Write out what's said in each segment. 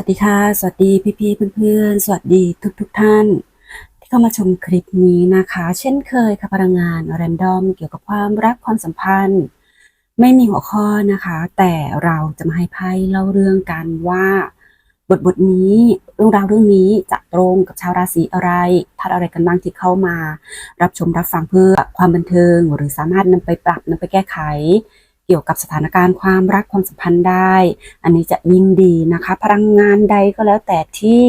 สวัสดีค่ะ สวัสดีพี่ๆเพื่อนๆ สวัสดีทุกๆทท่าน ที่เข้ามาชมคลิปนี้นะคะ เช่นเคยค่ะพลังงานแรนดอมเกี่ยวกับความรักความสัมพันธ์ ไม่มีหัวข้อนะคะ แต่เราจะมาให้ไพ่เล่าเรื่องกันว่า บทบทนี้เรื่องราวเรื่องนี้จะตรงกับชาวราศีอะไรทัดอะไรกันบ้างที่เข้ามา รับชมรับฟังเพื่อความบันเทิง หรือสามารถนำไปปรับนำไปแก้ไข เกี่ยวกับสถานการณ์ความรักความสัมพันธ์ได้ อันนี้จะยิ่งดีนะคะ พลังงานใดก็แล้วแต่ที่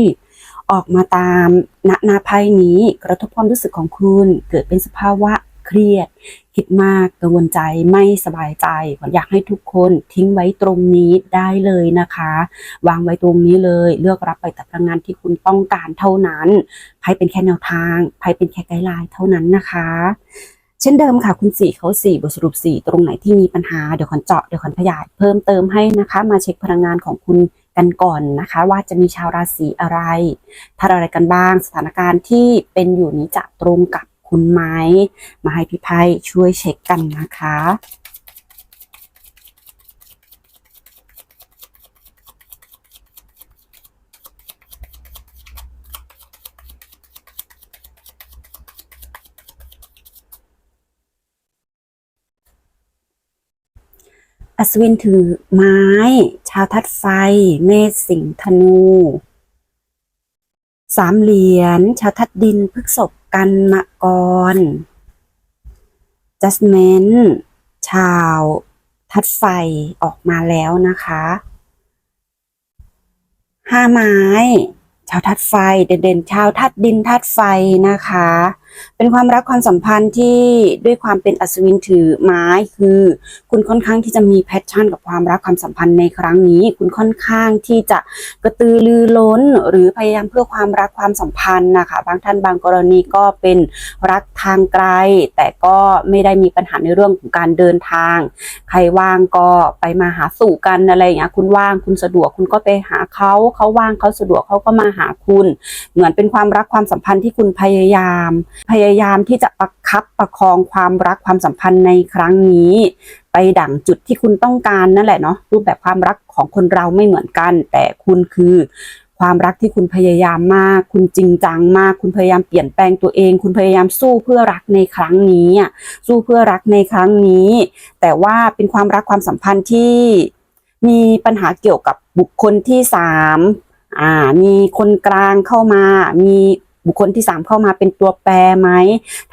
ออกมาตามณนาภัยนี้กระทบความรู้สึกของคุณเกิดเป็นสภาวะเครียด คิดมากกังวลใจไม่สบายใจออยากให้ทุกคนทิ้งไว้ตรงนี้ได้เลยนะคะ วางไว้ตรงนี้เลย เลือกรับไปแต่พลังงานที่คุณต้องการเท่านั้นไพ่เป็นแค่แนวทางไพ่เป็นแค่ไกด์ไลน์เท่านั้นนะคะ เช่นเดิมค่ะคุณสี่เขาสี่บทสรุปสี่ตรงไหนที่มีปัญหาเดี๋ยวขอนเจาะเดี๋ยวขอนขยายเพิ่มเติมให้นะคะ มาเช็คพลังงานของคุณกันก่อนนะคะ ว่าจะมีชาวราศีอะไรทัดอะไรกันบ้าง สถานการณ์ที่เป็นอยู่นี้จะตรงกับคุณไหมมาให้พี่ไพ่ช่วยเช็คกันนะคะ อัศวินถือไม้ ชาวทัดไฟ เมษสิงธนู สามเหรียญ ชาวทัดดินพฤกษบกันมะกรจัสเมนชาวทัดไฟออกมาแล้วนะคะ ห้าไม้ ชาวทัดไฟ เด่นๆ ชาวทัดดินทัดไฟนะคะ เป็นความรักความสัมพันธ์ที่ด้วยความเป็นอัศวินถือไม้คือ คุณค่อนข้างที่จะมีแพชชั่น กับความรักความสัมพันธ์ในครั้งนี้ คุณค่อนข้างที่จะกระตือรือร้น หรือพยายามเพื่อความรักความสัมพันธ์นะคะบางท่านบางกรณีก็เป็นรักทางไกล แต่ก็ไม่ได้มีปัญหาในเรื่องของการเดินทาง ใครว่างก็ไปมาหาสู่กันอะไรอย่างเงี้ยคุณว่างคุณสะดวกคุณก็ไปหาเขาเขาว่างเขาสะดวกเขาก็มาหาคุณ เหมือนเป็นความรักความสัมพันธ์ที่คุณพยายามพยายามที่จะประคับประคองความรักความสัมพันธ์ในครั้งนี้ ไปดั่งจุดที่คุณต้องการนั่นแหละเนาะรูปแบบความรักของคนเราไม่เหมือนกัน แต่คุณคือความรักที่คุณพยายามมาก คุณจริงจังมาก คุณพยายามเปลี่ยนแปลงตัวเอง คุณพยายามสู้เพื่อรักในครั้งนี้สู้เพื่อรักในครั้งนี้ แต่ว่าเป็นความรักความสัมพันธ์ที่มีปัญหาเกี่ยวกับบุคคลที่สามอ่า มีคนกลางเข้ามา มี บุคคลที่สามเข้ามาเป็นตัวแปรไหม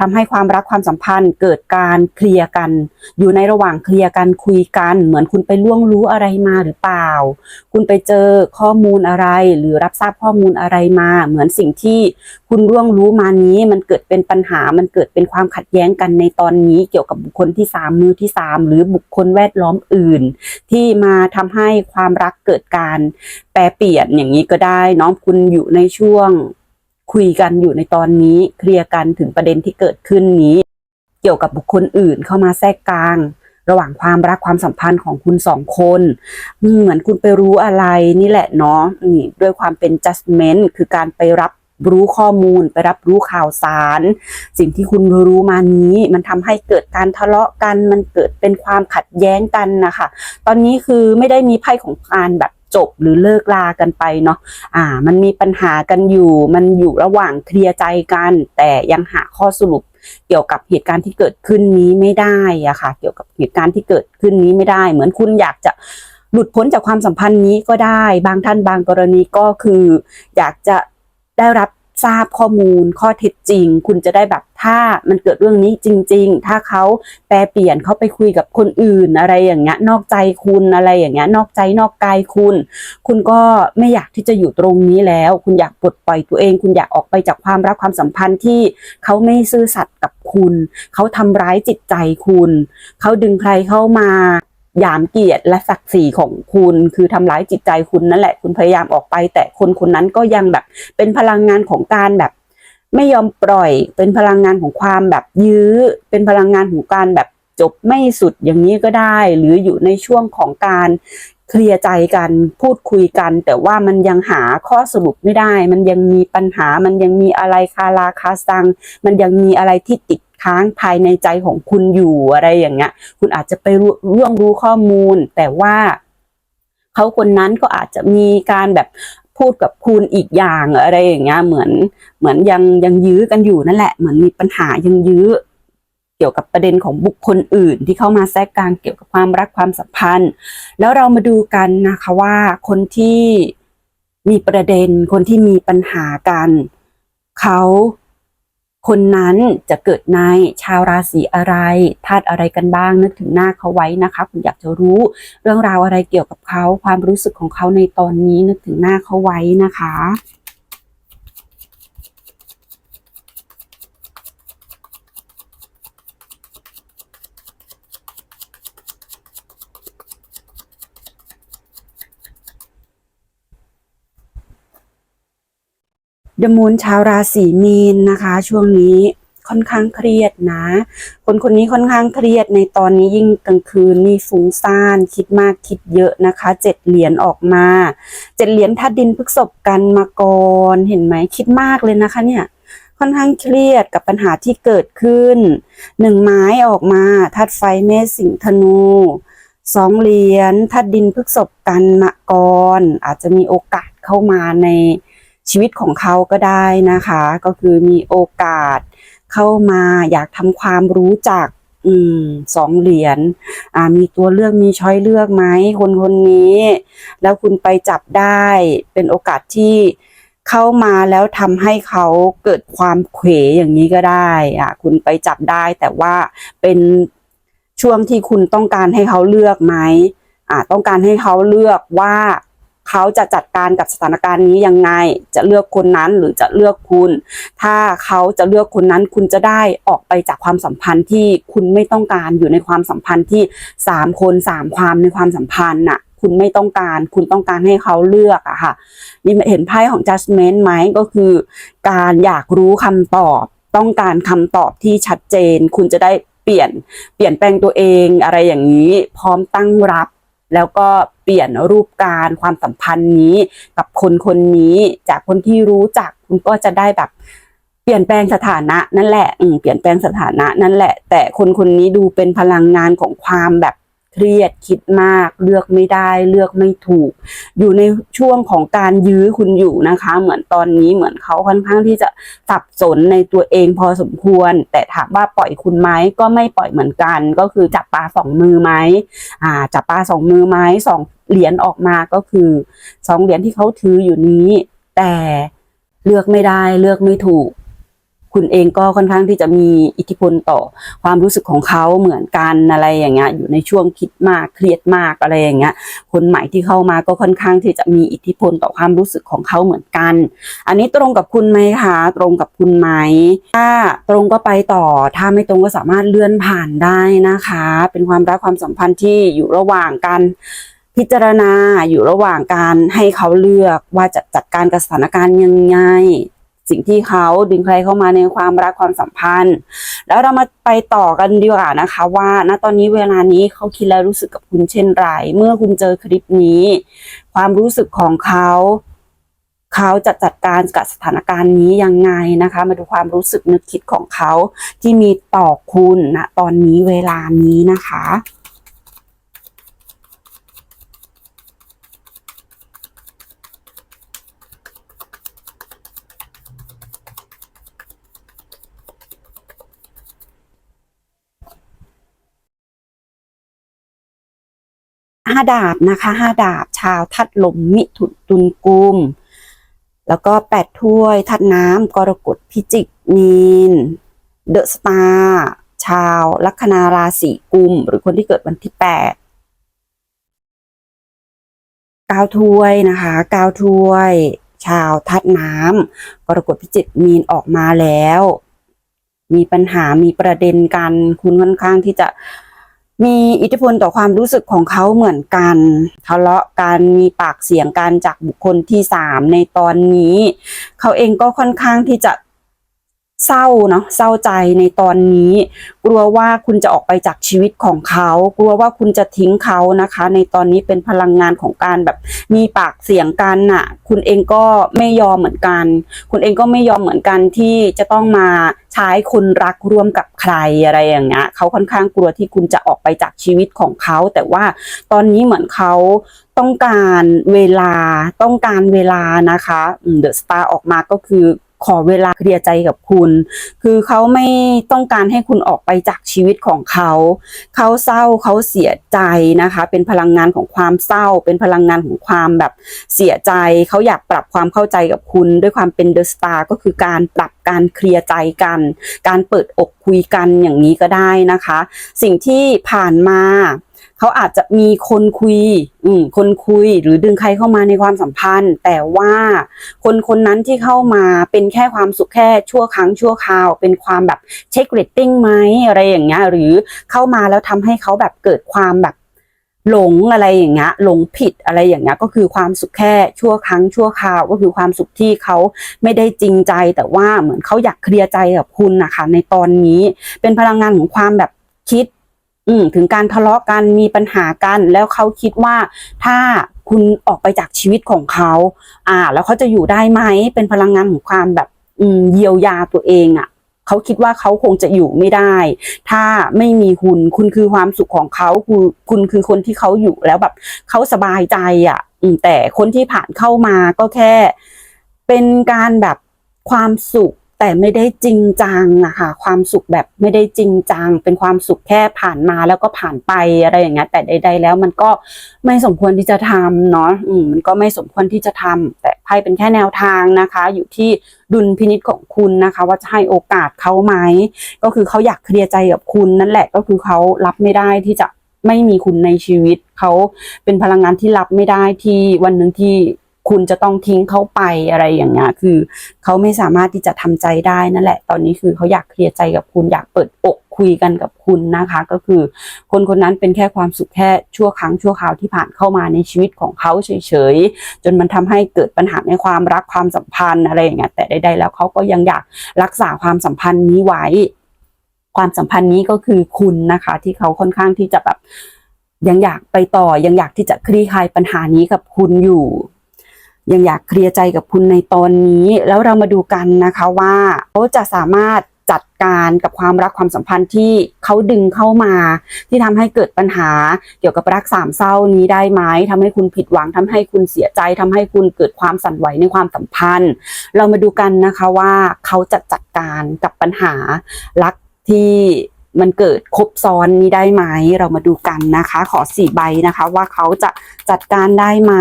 ทำให้ความรักความสัมพันธ์ เกิดการเคลียร์กัน อยู่ในระหว่างเคลียร์กันคุยกัน เหมือนคุณไปล่วงรู้อะไรมาหรือเปล่า คุณไปเจอข้อมูลอะไร หรือรับทราบข้อมูลอะไรมา เหมือนสิ่งที่คุณร่วงรู้มานี้ มันเกิดเป็นปัญหามันเกิดเป็นความขัดแย้งกันในตอนนี้ เกี่ยวกับบุคคลที่สามมือที่สามหรือบุคคลแวดล้อมอื่น ที่มาทำให้ความรักเกิดการแปรเปลี่ยนอย่างนี้ก็ได้น้องคุณอยู่ในช่วง คุยกันอยู่ในตอนนี้เคลียร์กันถึงประเด็นที่เกิดขึ้นนี้ เกี่ยวกับบุคคลอื่นเข้ามาแทรกกลาง ระหว่างความรักความสัมพันธ์ของคุณสองคนเหมือนคุณไปรู้อะไรนี่แหละเนาะนี่ด้วยความเป็น judgment คือการไปรับรู้ข้อมูลไปรับรู้ข่าวสาร สิ่งที่คุณรู้มานี้ มันทำให้เกิดการทะเลาะกัน มันเกิดเป็นความขัดแย้งกันนะคะ ตอนนี้คือไม่ได้มีไพ่ของการแบบ จบหรือเลิกลากันไปเนาะอ่า มันมีปัญหากันอยู่ มันอยู่ระหว่างเคลียร์ใจกัน แต่ยังหาข้อสรุปเกี่ยวกับเหตุการณ์ที่เกิดขึ้นนี้ไม่ได้อะค่ะ เกี่ยวกับเหตุการณ์ที่เกิดขึ้นนี้ไม่ได้ เหมือนคุณอยากจะหลุดพ้นจากความสัมพันธ์นี้ก็ได้ บางท่านบางกรณีก็คือ อยากจะได้รับ ทราบข้อมูลข้อเท็จจริง คุณจะได้แบบถ้ามันเกิดเรื่องนี้จริง ๆ ถ้าเขาแปลเปลี่ยนเขาไปคุยกับคนอื่นอะไรอย่างเงี้ยนอกใจคุณอะไรอย่างเงี้ยนอกใจนอกกายคุณ คุณก็ไม่อยากที่จะอยู่ตรงนี้แล้ว คุณอยากปลดปล่อยตัวเอง คุณอยากออกไปจากความรักความสัมพันธ์ที่เขาไม่ซื่อสัตย์กับคุณ เขาทำร้ายจิตใจคุณ เขาดึงใครเข้ามา หยามเกียรติและศักดิ์ศรีของคุณ คือทำร้ายจิตใจคุณนั่นแหละ คุณพยายามออกไป แต่คนคนนั้นก็ยังแบบ เป็นพลังงานของการแบบ ไม่ยอมปล่อย เป็นพลังงานของความแบบยื้อ เป็นพลังงานของการแบบจบไม่สุดอย่างนี้ก็ได้ หรืออยู่ในช่วงของการ เคลียร์ใจกันพูดคุยกัน แต่ว่ามันยังหาข้อสรุปไม่ได้ มันยังมีปัญหามันยังมีอะไรคาราคาซัง มันยังมีอะไรที่ติดค้างภายในใจของคุณอยู่อะไรอย่างเงี้ย คุณอาจจะไปร่วงรู้ข้อมูล แต่ว่าเขาคนนั้นก็อาจจะมีการแบบพูดกับคุณอีกอย่างอะไรอย่างเงี้ยเหมือนเหมือนยังยังยื้อกันอยู่นั่นแหละ เหมือนมีปัญหายังยื้อ เกี่ยวกับประเด็นของบุคคลอื่น ที่เข้ามาแทรกกลางเกี่ยวกับความรักความสัมพันธ์ แล้วเรามาดูกันนะคะว่าคนที่มีประเด็น คนที่มีปัญหากันเขาคนนั้นจะเกิดในชาวราศีอะไรธาตุอะไรกันบ้าง นึกถึงหน้าเขาไว้นะคะ คุณอยากจะรู้เรื่องราวอะไรเกี่ยวกับเขาความรู้สึกของเขาในตอนนี้นึกถึงหน้าเขาไว้นะคะ เดมูนชาวราศีมีนนะคะ ช่วงนี้ค่อนข้างเครียดนะ คนคนนี้ค่อนข้างเครียดในตอนนี้ยิ่งกลางคืนนี่ฟุ้งซ่าน คิดมากคิดเยอะนะคะเจ็ดเหรียญออกมาเจ็ดเหรียญทัดดินพฤกษบกันมาก่อนเห็นไหมคิดมากเลยนะคะเนี่ยค่อนข้างเครียดกับปัญหาที่เกิดขึ้นหนึ่งไม้ออกมาทัดไฟเมษสิงห์ธนูสองเหรียญทัดดินพฤกษบกันมาก่อนอาจจะมีโอกาสเข้ามาใน ชีวิตของเขาก็ได้นะคะ ก็คือมีโอกาสเข้ามาอยากทำความรู้จักอืมสองเหรียญอ่ามีตัวเลือกมีช้อยเลือกไหมคนคนนี้ แล้วคุณไปจับได้เป็นโอกาสที่เข้ามาแล้วทำให้เขาเกิดความเขวอย่างนี้ก็ได้อะคุณไปจับได้แต่ว่าเป็นช่วงที่คุณต้องการให้เขาเลือกไหมอ่าต้องการให้เขาเลือกว่า เขาจะจัดการกับสถานการณ์นี้ยังไง จะเลือกคนนั้นหรือจะเลือกคุณ ถ้าเขาจะเลือกคนนั้นคุณจะได้ออกไปจากความสัมพันธ์ที่คุณไม่ต้องการอยู่ในความสัมพันธ์ที่สามคนสามความในความสัมพันธ์น่ะคุณไม่ต้องการ คุณต้องการให้เขาเลือกอะค่ะ นี่เห็นไพ่ของ judgment ไหมก็คือ การอยากรู้คำตอบ ต้องการคำตอบที่ชัดเจน คุณจะได้เปลี่ยน เปลี่ยนแปลงตัวเองอะไรอย่างนี้ พร้อมตั้งรับ แล้วก็ เปลี่ยนรูปการความสัมพันธ์นี้กับคนคนนี้จากคนที่รู้จักคุณก็จะได้แบบเปลี่ยนแปลงสถานะนั่นแหละอืมเปลี่ยนแปลงสถานะนั่นแหละ แต่คนคนนี้ดูเป็นพลังงานของความแบบเครียดคิดมาก เลือกไม่ได้เลือกไม่ถูก อยู่ในช่วงของการยื้อคุณอยู่นะคะ เหมือนตอนนี้เหมือนเขาค่อนข้างที่จะสับสนในตัวเองพอสมควร แต่ถามว่าปล่อยคุณไหมก็ไม่ปล่อยเหมือนกัน ก็คือจับปลาสองมือไหมอ่าจับปลาสองมือไหมสอง เหรียญออกมาก็คือสองเหรียญที่เขาถืออยู่นี้ แต่เลือกไม่ได้เลือกไม่ถูก คุณเองก็ค่อนข้างที่จะมีอิทธิพลต่อความรู้สึกของเขาเหมือนกันอะไรอย่างเงี้ยอยู่ในช่วงคิดมากเครียดมากอะไรอย่างเงี้ยคนใหม่ที่เข้ามาก็ค่อนข้างที่จะมีอิทธิพลต่อความรู้สึกของเขาเหมือนกัน อันนี้ตรงกับคุณไหมคะตรงกับคุณไหมถ้าตรงก็ไปต่อ ถ้าไม่ตรงก็สามารถเลื่อนผ่านได้นะคะ เป็นความรักความสัมพันธ์ที่อยู่ระหว่างการ พิจารณาอยู่ระหว่างการให้เขาเลือกว่าจะจัดการกับสถานการณ์ยังไง สิ่งที่เขาดึงใครเข้ามาในความรักความสัมพันธ์ แล้วเรามาไปต่อกันดีกว่านะคะ ว่าณตอนนี้เวลานี้เขาคิดและรู้สึกกับคุณเช่นไร เมื่อคุณเจอคลิปนี้ ความรู้สึกของเขาเขาจะจัดการกับสถานการณ์นี้ยังไงนะคะ มาดูความรู้สึกนึกคิดของเขาที่มีต่อคุณณตอนนี้เวลานี้นะคะ ห้าดาบนะคะห้าดาบชาวทัดลมมิถุนตุลกุม แล้วก็แปดถ้วยทัดน้ำกรกฎพิจิกมีน เดอะสตาร์ชาวลัคนาราศีกุม หรือคนที่เกิดวันที่แปดก้าถ้วยนะคะก้าถ้วย ชาวทัดน้ำกรกฎพิจิกมีนออกมาแล้ว มีปัญหามีประเด็นกันคุณค่อนข้างที่จะ มีอิทธิพลต่อความรู้สึกของเขาเหมือนกันทะเลาะกันมีปากเสียงกันจากบุคคลที่สามในตอนนี้ เขาเองก็ค่อนข้างที่จะ เศร้าเนาะเศร้าใจในตอนนี้ กลัวว่าคุณจะออกไปจากชีวิตของเขา กลัวว่าคุณจะทิ้งเขานะคะ ในตอนนี้เป็นพลังงานของการแบบมีปากเสียงกันน่ะ คุณเองก็ไม่ยอมเหมือนกัน คุณเองก็ไม่ยอมเหมือนกันที่จะต้องมาใช้คนรักร่วมกับใครอะไรอย่างเงี้ยเขาค่อนข้างกลัวที่คุณจะออกไปจากชีวิตของเขา แต่ว่าตอนนี้เหมือนเขาต้องการเวลาต้องการเวลานะคะเดอะสตาร์ออกมาก็คือ ขอเวลาเคลียร์ใจกับคุณ คือเขาไม่ต้องการให้คุณออกไปจากชีวิตของเขา เขาเศร้าเขาเสียใจนะคะ เป็นพลังงานของความเศร้า เป็นพลังงานของความแบบเสียใจ เขาอยากปรับความเข้าใจกับคุณ ด้วยความเป็นเดอะสตาร์ก็คือการปรับการเคลียร์ใจกัน การเปิดอกคุยกันอย่างนี้ก็ได้นะคะ สิ่งที่ผ่านมา เขาอาจจะมีคนคุย อืมคนคุยหรือดึงใครเข้ามาในความสัมพันธ์ แต่ว่าคนคนนั้นที่เข้ามาเป็นแค่ความสุขแค่ชั่วครั้งชั่วคราว เป็นความแบบเช็คเรตติ้งไหมอะไรอย่างเงี้ยหรือเข้ามาแล้วทำให้เขาแบบเกิดความแบบหลงอะไรอย่างเงี้ยหลงผิดอะไรอย่างเงี้ยก็คือความสุขแค่ชั่วครั้งชั่วคราว ก็คือความสุขที่เขาไม่ได้จริงใจ แต่ว่าเหมือนเขาอยากเคลียร์ใจกับคุณนะคะในตอนนี้เป็นพลังงานของความแบบคิด อืมถึงการทะเลาะกันมีปัญหากันแล้วเขาคิดว่าถ้าคุณออกไปจากชีวิตของเขา อ่า แล้วเขาจะอยู่ได้ไหมเป็นพลังงานของความแบบอืมเยียวยาตัวเองอะ่ะเขาคิดว่าเขาคงจะอยู่ไม่ได้ ถ้าไม่มีคุณ คุณคือความสุขของเขาคุณคุณคือคนที่เขาอยู่แล้วแบบเขาสบายใจอะ่ะแต่คนที่ผ่านเข้ามาก็แค่ เป็นการแบบความสุข แต่ไม่ได้จริงจังอะค่ะความสุขแบบไม่ได้จริงจัง เป็นความสุขแค่ผ่านมาแล้วก็ผ่านไปอะไรอย่างเงี้ยแต่ใด ๆ แล้วมันก็ไม่สมควรที่จะทำเนาะอืมมันก็ไม่สมควรที่จะทำแต่ไพ่เป็นแค่แนวทางนะคะ อยู่ที่ดุลพินิจของคุณนะคะ ว่าจะให้โอกาสเขาไหมก็คือเขาอยากเคลียร์ใจกับคุณนั่นแหละก็คือเขารับไม่ได้ที่จะไม่มีคุณในชีวิตเขาเป็นพลังงานที่รับไม่ได้ที่วันหนึ่งที่ คุณจะต้องทิ้งเขาไปอะไรอย่างเงี้ยคือเขาไม่สามารถที่จะทำใจได้นั่นแหละ ตอนนี้คือเขาอยากเคลียร์ใจกับคุณอยากเปิดอกคุยกันกับคุณนะคะ ก็คือ คนคนนั้นเป็นแค่ความสุขแค่ชั่วครั้งชั่วคราวที่ผ่านเข้ามาในชีวิตของเขาเฉยๆ จนมันทำให้เกิดปัญหาในความรักความสัมพันธ์อะไรอย่างเงี้ยแต่ใดๆแล้วเขาก็ยังอยากรักษาความสัมพันธ์นี้ไว้ ความสัมพันธ์นี้ก็คือคุณนะคะ ที่เขาค่อนข้างที่จะแบบยังอยากไปต่อยังอยากที่จะคลี่คลายปัญหานี้กับคุณอยู่ ยังอยากเคลียร์ใจกับคุณในตอนนี้ แล้วเรามาดูกันนะคะว่าเขาจะสามารถจัดการกับความรักความสัมพันธ์ที่เขาดึงเข้ามา ที่ทำให้เกิดปัญหาเกี่ยวกับรักสามเศร้านี้ได้ไหมทำให้คุณผิดหวังทำให้คุณเสียใจทำให้คุณเกิดความสั่นไหวในความสัมพันธ์ เรามาดูกันนะคะว่าเขาจะจัดการกับปัญหารักที่มันเกิดครบซ้อนนี้ได้ไหม เรามาดูกันนะคะ ขอสี่ใบนะคะ ว่าเขาจะจัดการได้ไหม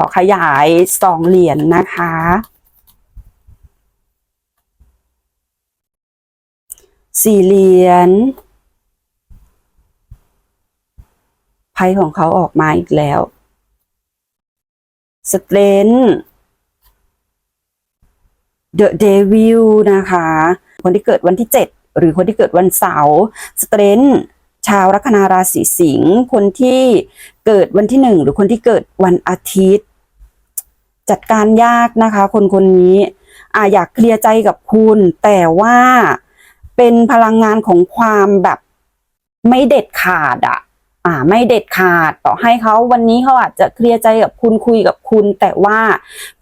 ขอขยายสองเหรียญนะคะ สี่เหรียญไพ่ของเขาออกมาอีกแล้วสเตรน The Devil นะคะ คนที่เกิดวันที่ 7 หรือคนที่เกิดวันเสาร์สเตรนชาวลัคนาราศีสิงห์คนที่เกิดวันที่ 1 หรือคนที่เกิดวันอาทิตย์ จัดการยากนะคะ คนคนนี้อ่าอยากเคลียร์ใจกับคุณ แต่ว่าเป็นพลังงานของความแบบไม่เด็ดขาดอะอ่า ไม่เด็ดขาดต่อให้เขาวันนี้เขาอาจจะเคลียร์ใจกับคุณคุยกับคุณ แต่ว่า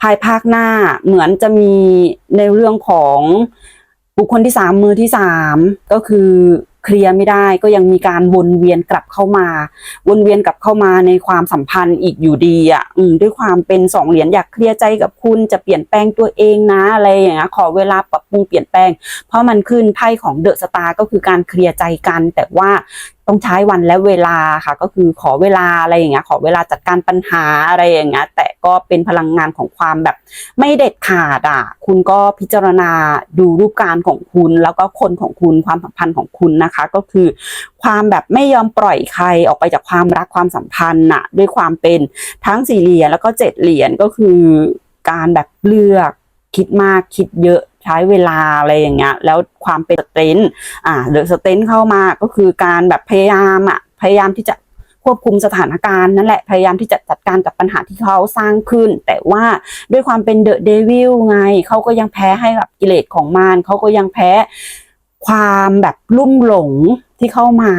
ภายภาคหน้าเหมือนจะมีในเรื่องของบุคคลที่สามมือที่สามก็คือ เคลียร์ไม่ได้ ก็ยังมีการวนเวียนกลับเข้ามา วนเวียนกลับเข้ามาในความสัมพันธ์อีกอยู่ดีอะด้วยความเป็นสองเหรียญอยากเคลียร์ใจกับคุณจะเปลี่ยนแปลงตัวเองนะอะไรอย่างเงี้ยขอเวลาปรับปรุงเปลี่ยนแปลง เพราะมันขึ้นไพ่ของเดอะสตาร์ก็คือการเคลียร์ใจกัน แต่ว่า ต้องใช้วันและเวลาค่ะ ก็คือขอเวลาอะไรอย่างเงี้ย ขอเวลาจัดการปัญหาอะไรอย่างเงี้ย แต่ก็เป็นพลังงานของความแบบ ไม่เด็ดขาดอะ คุณก็พิจารณาดูรูปการของคุณ แล้วก็คนของคุณความสัมพันธ์ของคุณนะคะ ก็คือความแบบไม่ยอมปล่อยใครออกไปจากความรักความสัมพันธ์น่ะ ด้วยความเป็นทั้งสี่เหรียญแล้วก็เจ็ดเหรียญก็คือการแบบเลือกคิดมากคิดเยอะ ใช้เวลาอะไรอย่างเงี้ย แล้วความเป็นสเตนอ่าหรือสเตนเข้ามาก็คือการแบบพยายามอะพยายามที่จะควบคุมสถานการณ์นั่นแหละ พยายามที่จะจัดการกับปัญหาที่เขาสร้างขึ้น แต่ว่าด้วยความเป็นเดอะเดวิลไง เขาก็ยังแพ้ให้กับกิเลสของมารเขาก็ยังแพ้ความแบบลุ่มหลงที่เข้ามา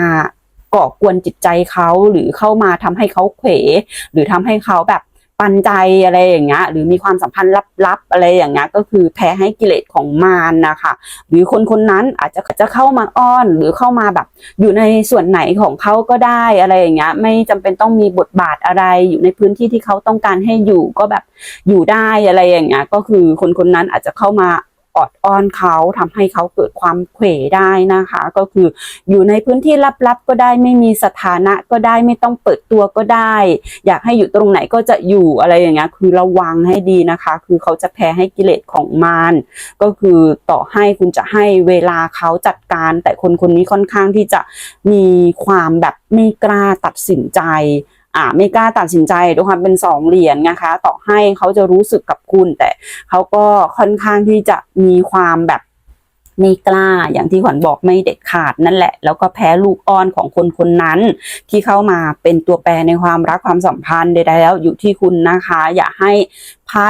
ก่อกวนจิตใจเขาหรือเข้ามาทำให้เขาเขวหรือทำให้เขาแบบ ปันใจอะไรอย่างเงี้ยหรือมีความสัมพันธ์ลับๆอะไรอย่างเงี้ยก็คือแพ้ให้กิเลสของมารนะคะหรือคนคนนั้นอาจจะจะเข้ามาอ้อนหรือเข้ามาแบบ อยู่ในส่วนไหนของเขาก็ได้อะไรอย่างเงี้ยไม่จำเป็นต้องมีบทบาทอะไร อยู่ในพื้นที่ที่เขาต้องการให้อยู่ก็แบบอยู่ได้อะไรอย่างเงี้ยก็คือคนคนนั้นอาจจะเข้ามา อดอ้อนเขาทำให้เขาเกิดความเขวได้นะคะ ก็คืออยู่ในพื้นที่ลับๆก็ได้ไม่มีสถานะก็ได้ไม่ต้องเปิดตัวก็ได้ อยากให้อยู่ตรงไหนก็จะอยู่อะไรอย่างเงี้ยคือระวังให้ดีนะคะ คือเขาจะแพ้ให้กิเลสของมารก็คือต่อให้คุณจะให้เวลาเขาจัดการ แต่คนคนนี้ค่อนข้างที่จะมีความแบบไม่กล้าตัดสินใจ อ่าไม่กล้าตัดสินใจด้วยความเป็นสองเหรียญนะคะ ต่อให้เขาจะรู้สึกกับคุณ แต่เขาก็ค่อนข้างที่จะมีความแบบไม่กล้าอย่างที่ขวัญบอกไม่เด็ดขาดนั่นแหละ แล้วก็แพ้ลูกอ้อนของคนคนนั้น ที่เข้ามาเป็นตัวแปรในความรักความสัมพันธ์ใดๆแล้วอยู่ที่คุณนะคะ อย่าให้ไพ่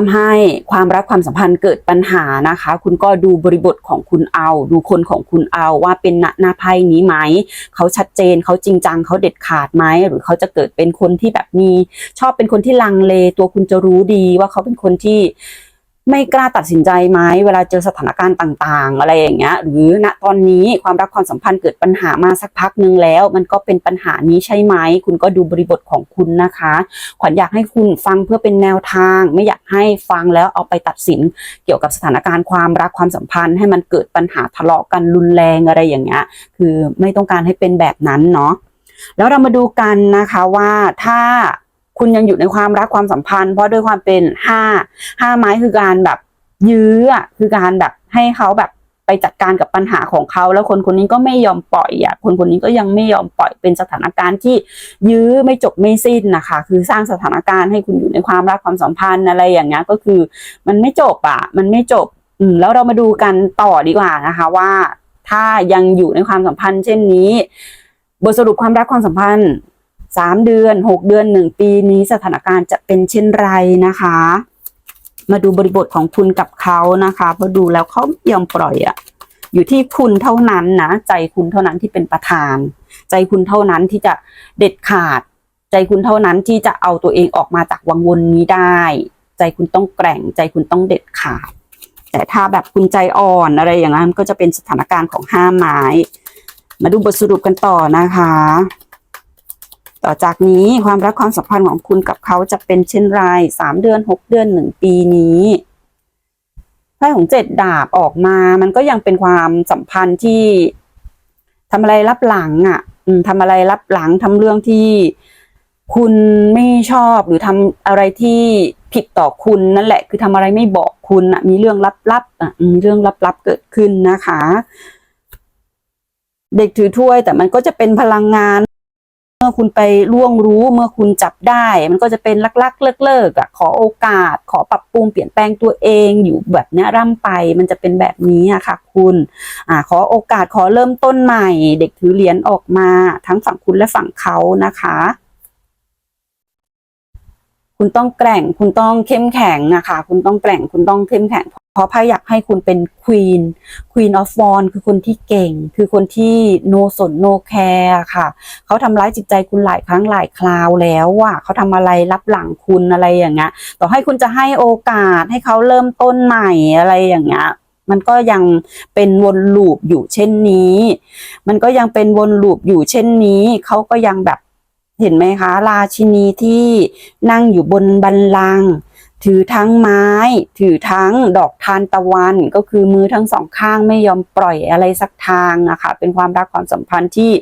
ทำให้ความรักความสัมพันธ์เกิดปัญหานะคะ คุณก็ดูบริบทของคุณเอา ดูคนของคุณเอาว่าเป็นหน้าหน้าไพ่นี้ไหมเขาชัดเจนเขาจริงจังเขาเด็ดขาดไหมหรือเขาจะเกิดเป็นคนที่แบบมี ชอบเป็นคนที่ลังเลตัวคุณจะรู้ดีว่าเขาเป็นคนที่ ไม่กล้าตัดสินใจไหมเวลาเจอสถานการณ์ต่าง ๆ อะไรอย่างเงี้ย หรือณตอนนี้ความรักความสัมพันธ์เกิดปัญหามาสักพักหนึ่งแล้ว มันก็เป็นปัญหานี้ใช่ไหม คุณก็ดูบริบทของคุณนะคะ ขวัญอยากให้คุณฟังเพื่อเป็นแนวทาง ไม่อยากให้ฟังแล้วเอาไปตัดสิน เกี่ยวกับสถานการณ์ความรักความสัมพันธ์ ให้มันเกิดปัญหาทะเลาะกันรุนแรงอะไรอย่างเงี้ยคือไม่ต้องการให้เป็นแบบนั้นเนาะแล้วเรามาดูกันนะคะว่าถ้า คุณยังอยู่ในความรักความสัมพันธ์ เพราะด้วยความเป็นห้าห้าไม้คือการแบบยื้อคือการแบบให้เขาแบบไปจัดการกับปัญหาของเขาแล้วคนคนนี้ก็ไม่ยอมปล่อยอะคนคนนี้ก็ยังไม่ยอมปล่อยเป็นสถานการณ์ที่ยื้อไม่จบไม่สิ้นนะคะ คือสร้างสถานการณ์ให้คุณอยู่ในความรักความสัมพันธ์อะไรอย่างเงี้ยก็คือ มันไม่จบอะ มันไม่จบ อืมแล้วเรามาดูกันต่อดีกว่านะคะ ว่า ถ้ายังอยู่ในความสัมพันธ์ เช่นนี้ บทสรุปความรักความสัมพันธ์ สามเดือนหกเดือนหนึ่งปีนี้สถานการณ์จะเป็นเช่นไรนะคะ มาดูบริบทของคุณกับเขานะคะพอดูแล้วเขายอมปล่อยอะอยู่ที่คุณเท่านั้นนะใจคุณเท่านั้นที่เป็นประธาน ใจคุณเท่านั้นที่จะเด็ดขาด ใจคุณเท่านั้นที่จะเอาตัวเองออกมาจากวังวนนี้ได้ ใจคุณต้องแกร่ง ใจคุณต้องเด็ดขาด แต่ถ้าแบบคุณใจอ่อนอะไรอย่างนั้นก็จะเป็นสถานการณ์ของห้าไม้ มาดูบทสรุปกันต่อนะคะ ต่อจากนี้ความรักความสัมพันธ์ของคุณกับเขาจะเป็นเช่นไรสามเดือนหกเดือนหนึ่งปีนี้ไพ่ของเจ็ดดาบออกมา มันก็ยังเป็นความสัมพันธ์ที่ทำอะไรรับหลังอะทำอะไรรับหลังทำเรื่องที่คุณไม่ชอบหรือทำอะไรที่ผิดต่อคุณนั่นแหละ คือทำอะไรไม่บอกคุณอะมีเรื่องลับๆอะมีเรื่องลับๆเกิดขึ้นนะคะ เด็กถือถ้วยแต่มันก็จะเป็นพลังงาน เมื่อคุณไปล่วงรู้เมื่อคุณจับได้ มันก็จะเป็นลักๆ เลิกๆอะขอโอกาส ขอปรับปรุงเปลี่ยนแปลงตัวเองอยู่แบบนี้ร่ำไป มันจะเป็นแบบนี้อะค่ะ คุณอ่าขอโอกาสขอเริ่มต้นใหม่ เด็กถือเหรียญออกมา ทั้งฝั่งคุณและฝั่งเขานะคะ คุณต้องแกร่ง คุณต้องเข้มแข็งนะคะ คุณต้องแกร่ง คุณต้องเข้มแข็ง เพราะไพ่อยากให้คุณเป็นควีนควีนออฟวอนคือคนที่เก่ง คือคนที่โนสนโนแคร์ค่ะ เขาทำร้ายจิตใจคุณหลายครั้งหลายคราวแล้วว่าเขาทำอะไรรับหลังคุณอะไรอย่างเงี้ย ต่อให้คุณจะให้โอกาสให้เขาเริ่มต้นใหม่อะไรอย่างเงี้ยมันก็ยังเป็นวนลูปอยู่เช่นนี้ มันก็ยังเป็นวนลูปอยู่เช่นนี้ เขาก็ยังแบบ เห็นไหมคะ ราชินีที่นั่งอยู่บนบันลัง ถือทั้งไม้ ถือทั้งดอกทานตะวันก็คือมือทั้งสองข้างไม่ยอมปล่อยอะไรสักทางอะคะ เป็นความรักความสัมพันธ์ที่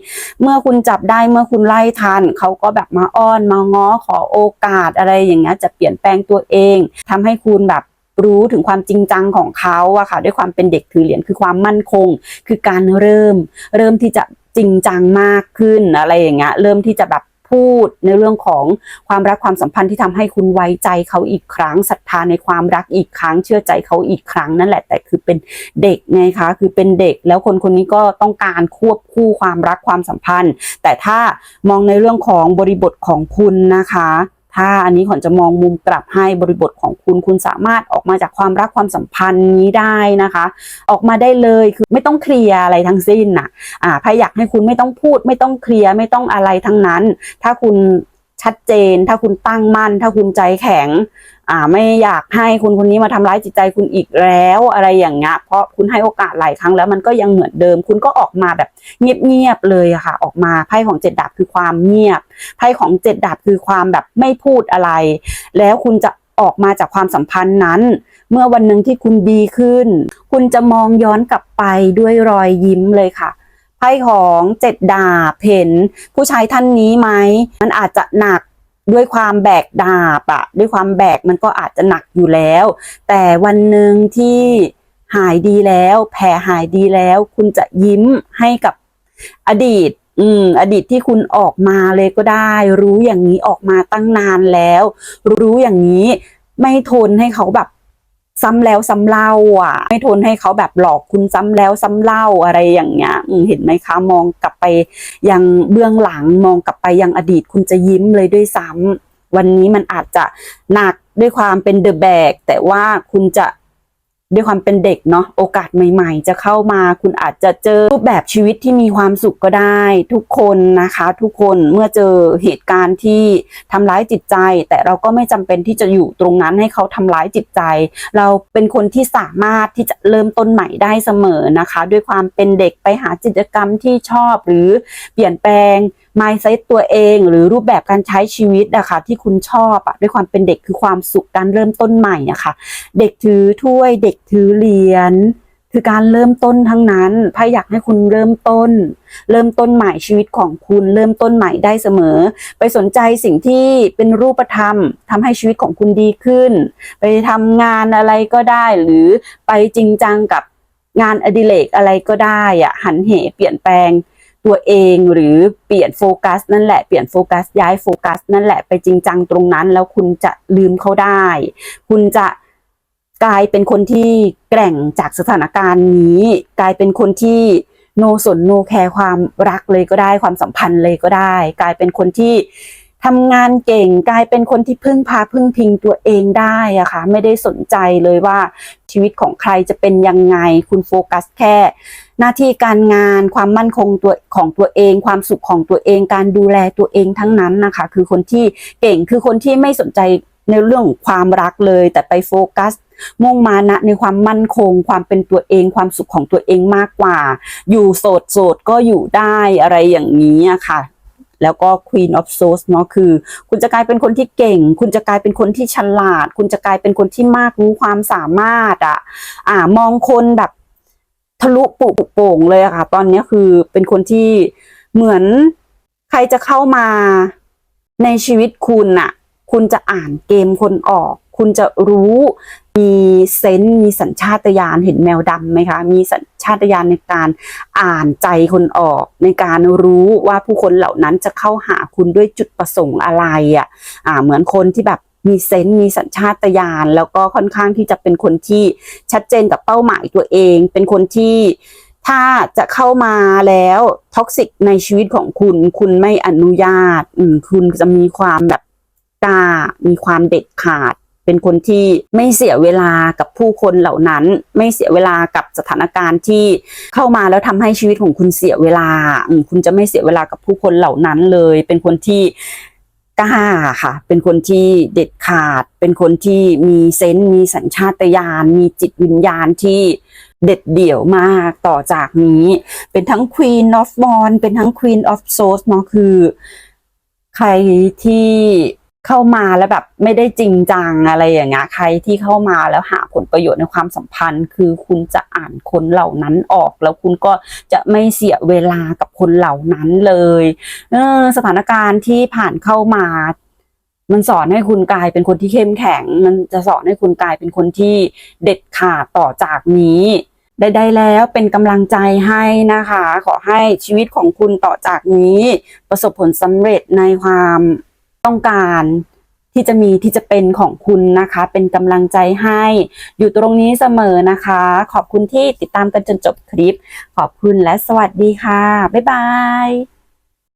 เมื่อคุณจับได้เมื่อคุณไล่ทันเขาก็แบบมาอ้อนมาง้อขอโอกาสอะไรอย่างเงี้ยจะเปลี่ยนแปลงตัวเองทำให้คุณแบบรู้ถึงความจริงจังของเขาอะค่ะ ด้วยความเป็นเด็กถือเหรียญคือความมั่นคง คือการเริ่ม เริ่มที่จะจริงจังมากขึ้นอะไรอย่างเงี้ยเริ่มที่จะแบบ พูดในเรื่องของความรักความสัมพันธ์ที่ทำให้คุณไว้ใจเขาอีกครั้งศรัทธาในความรักอีกครั้งเชื่อใจเขาอีกครั้งนั่นแหละแต่คือเป็นเด็กไงคะคือเป็นเด็กแล้วคนคนนี้ก็ต้องการควบคู่ความรักความสัมพันธ์ แต่ถ้ามองในเรื่องของบริบทของคุณนะคะ ถ้าอันนี้ขวัญจะมองมุมกลับให้บริบทของคุณคุณสามารถออกมาจากความรักความสัมพันธ์นี้ได้นะคะ ออกมาได้เลยคือไม่ต้องเคลียร์อะไรทั้งสิ้นน่ะอ่าพายอยากให้คุณไม่ต้องพูด ไม่ต้องเคลียร์ไม่ต้องอะไรทั้งนั้น ถ้าคุณชัดเจน ถ้าคุณตั้งมั่น ถ้าคุณใจแข็ง อ่าไม่อยากให้คุณคนนี้มาทำร้ายจิตใจคุณอีกแล้วอะไรอย่างเงี้ยเพราะคุณให้โอกาสหลายครั้งแล้วมันก็ยังเหมือนเดิม คุณก็ออกมาแบบเงียบๆเลยอะค่ะ ออกมาไพ่ของเจ็ดดาบคือความเงียบไพ่ของเจ็ดดาบคือความแบบไม่พูดอะไร แล้วคุณจะออกมาจากความสัมพันธ์นั้น เมื่อวันหนึ่งที่คุณดีขึ้น คุณจะมองย้อนกลับไปด้วยรอยยิ้มเลยค่ะไพ่ของเจ็ดดาบเห็นผู้ชายท่านนี้ไหมมันอาจจะหนัก ด้วยความแบกดาบอะด้วยความแบกมันก็อาจจะหนักอยู่แล้ว แต่วันหนึ่งที่หายดีแล้ว แผลหายดีแล้ว คุณจะยิ้มให้กับอดีต อืม อดีตที่คุณออกมาเลยก็ได้ รู้อย่างนี้ออกมาตั้งนานแล้ว รู้อย่างนี้ไม่ทนให้เขาแบบ ซ้ำแล้วซ้ำเล่าอะ ไม่ทนให้เขาแบบหลอกคุณซ้ำแล้วซ้ำเล่าอะไรอย่างเงี้ยเห็นไหมคะ มองกลับไปยังเบื้องหลังมองกลับไปยังอดีตคุณจะยิ้มเลยด้วยซ้ำวันนี้มันอาจจะหนักด้วยความเป็นเดอะแบกแต่ว่าคุณจะ ด้วยความเป็นเด็กเนาะโอกาสใหม่ ๆ จะเข้ามาคุณอาจจะเจอรูปแบบชีวิตที่มีความสุขก็ได้ ทุกคนนะคะ ทุกคนเมื่อเจอเหตุการณ์ที่ทำร้ายจิตใจ แต่เราก็ไม่จำเป็นที่จะอยู่ตรงนั้นให้เขาทำร้ายจิตใจ เราเป็นคนที่สามารถที่จะเริ่มต้นใหม่ได้เสมอนะคะ ด้วยความเป็นเด็กไปหากิจกรรมที่ชอบหรือเปลี่ยนแปลง mindset ตัวเองหรือรูปแบบการใช้ชีวิตอะค่ะที่คุณชอบอะด้วยความเป็นเด็กคือความสุขการเริ่มต้นใหม่อะคะเด็กถือถ้วยเด็กถือเหรียญคือการเริ่มต้นทั้งนั้นพายอยากให้คุณเริ่มต้น เริ่มต้นใหม่ชีวิตของคุณ เริ่มต้นใหม่ได้เสมอ ไปสนใจสิ่งที่เป็นรูปธรรมทำให้ชีวิตของคุณดีขึ้น ไปทำงานอะไรก็ได้ หรือไปจริงจังกับงานอดิเรกอะไรก็ได้อะหันเหเปลี่ยนแปลง ตัวเองหรือเปลี่ยนโฟกัสนั่นแหละเปลี่ยนโฟกัสย้ายโฟกัสนั่นแหละไปจริงจังตรงนั้น แล้วคุณจะลืมเขาได้ คุณจะกลายเป็นคนที่แกร่งจากสถานการณ์นี้ กลายเป็นคนที่โนสนโนแคร์ความรักเลยก็ได้ความสัมพันธ์เลยก็ได้ กลายเป็นคนที่ทำงานเก่งกลายเป็นคนที่พึ่งพาพึ่งพิงตัวเองได้อะค่ะไม่ได้สนใจเลยว่าชีวิตของใครจะเป็นยังไง คุณโฟกัสแค่ หน้าที่การงานความมั่นคงตัวของตัวเอง ความสุขของตัวเอง การดูแลตัวเองทั้งนั้นนะคะ คือคนที่เก่งคือคนที่ไม่สนใจในเรื่องความรักเลย แต่ไปโฟกัส มุ่งมานะในความมั่นคง ความเป็นตัวเอง ความสุขของตัวเองมากกว่า อยู่โสดโสดก็อยู่ได้อะไรอย่างนี้ค่ะแล้วก็ Queen of Swords เนาะคือ คุณจะกลายเป็นคนที่เก่ง คุณจะกลายเป็นคนที่ฉลาด คุณจะกลายเป็นคนที่มากรู้ความสามารถอะอ่ามองคนแบบ ทะลุปุโป่งเลยอะค่ะ ตอนนี้คือเป็นคนที่เหมือนใครจะเข้ามาในชีวิตคุณอะคุณจะอ่านเกมคนออก คุณจะรู้มีเซนส์มีสัญชาตญาณเห็นแมวดำไหมคะ มีสัญชาตญาณในการอ่านใจคนออก ในการรู้ว่าผู้คนเหล่านั้นจะเข้าหาคุณด้วยจุดประสงค์อะไรอะ่ะ อ่า เหมือนคนที่แบบ มีเซนส์มีสัญชาตญาณแล้วก็ค่อนข้างที่จะเป็นคนที่ชัดเจนกับเป้าหมายตัวเอง เป็นคนที่ถ้าจะเข้ามาแล้วท็อกซิกในชีวิตของคุณ คุณไม่อนุญาตคุณจะมีความแบบกล้า มีความเด็ดขาด เป็นคนที่ไม่เสียเวลากับผู้คนเหล่านั้น ไม่เสียเวลากับสถานการณ์ที่เข้ามาแล้วทำให้ชีวิตของคุณเสียเวลา คุณจะไม่เสียเวลากับผู้คนเหล่านั้นเลย เป็นคนที่ กล้าค่ะ เป็นคนที่เด็ดขาด เป็นคนที่มีเซนส์มีสัญชาตญาณมีจิตวิญญาณที่เด็ดเดี่ยวมากต่อจากนี้ เป็นทั้ง Queen of Wands เป็นทั้ง Queen of Swords เนาะคือ ใครที่ เข้ามาแล้วแบบไม่ได้จริงจังอะไรอย่างเงี้ยใครที่เข้ามาแล้วหาผลประโยชน์ในความสัมพันธ์ คือคุณจะอ่านคนเหล่านั้นออก แล้วคุณก็จะไม่เสียเวลากับคนเหล่านั้นเลยเออสถานการณ์ที่ผ่านเข้ามา มันสอนให้คุณกลายเป็นคนที่เข้มแข็ง มันจะสอนให้คุณกลายเป็นคนที่เด็ดขาดต่อจากนี้ได้ๆแล้วเป็นกำลังใจให้นะคะ ขอให้ชีวิตของคุณต่อจากนี้ ประสบผลสำเร็จในความ ต้องการที่จะมีที่จะเป็นของคุณนะคะ เป็นกำลังใจให้ อยู่ตรงนี้เสมอนะคะ ขอบคุณที่ติดตามกันจนจบคลิป ขอบคุณและสวัสดีค่ะ บ๊ายบาย